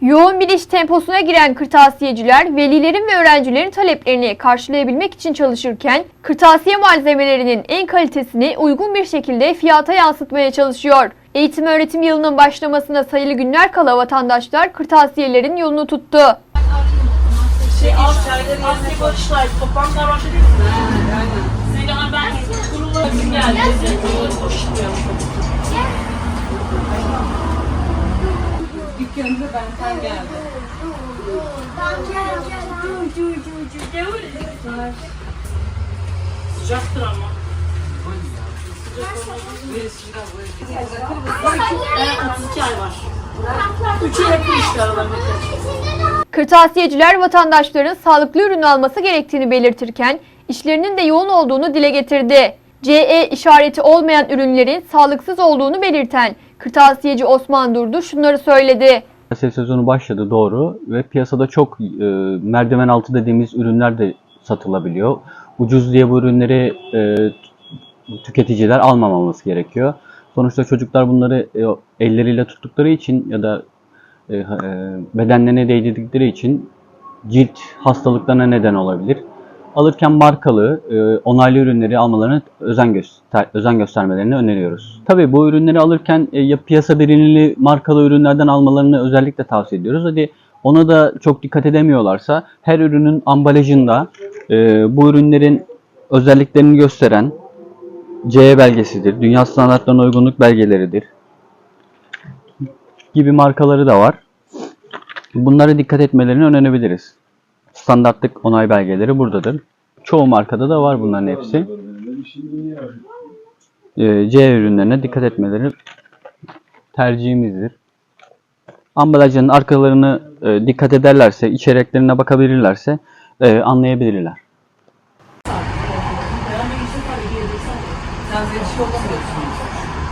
Yoğun bir iş temposuna giren kırtasiyeciler, velilerin ve öğrencilerin taleplerini karşılayabilmek için çalışırken, kırtasiye malzemelerinin en kalitesini uygun bir şekilde fiyata yansıtmaya çalışıyor. Eğitim öğretim yılının başlamasına sayılı günler kala vatandaşlar kırtasiyelerin yolunu tuttu. Şey, kurullarım geldi. Kurulları koşturuyorum. Dükkanımda benden işte aralarında. Kırtasiyeciler vatandaşların sağlıklı ürün alması gerektiğini belirtirken, işlerinin de yoğun olduğunu dile getirdi. CE işareti olmayan ürünlerin sağlıksız olduğunu belirten kırtasiyeci Osman Durdu şunları söyledi. Piyasa sezonu başladı doğru ve piyasada çok e, merdiven altı dediğimiz ürünler de satılabiliyor. Ucuz diye bu ürünleri e, tüketiciler almamaması gerekiyor. Sonuçta çocuklar bunları e, elleriyle tuttukları için ya da e, e, bedenlerine değdirdikleri için cilt hastalıklarına neden olabilir. Alırken markalı, e, onaylı ürünleri almalarını özen, göster özen göstermelerini öneriyoruz. Tabii bu ürünleri alırken e, ya piyasa bilinirli markalı ürünlerden almalarını özellikle tavsiye ediyoruz. Hadi ona da çok dikkat edemiyorlarsa her ürünün ambalajında e, bu ürünlerin özelliklerini gösteren CE belgesidir, dünya standartlarına uygunluk belgeleridir gibi markaları da var. Bunlara dikkat etmelerini önerebiliriz. Standartlık onay belgeleri buradadır. Çoğu markada da var bunların hepsi. Ee, C ürünlerine dikkat etmeleri tercihimizdir. Ambalajın arkalarını e, dikkat ederlerse, içeriklerine bakabilirlerse e, anlayabilirler. Sen çok seviyorsun.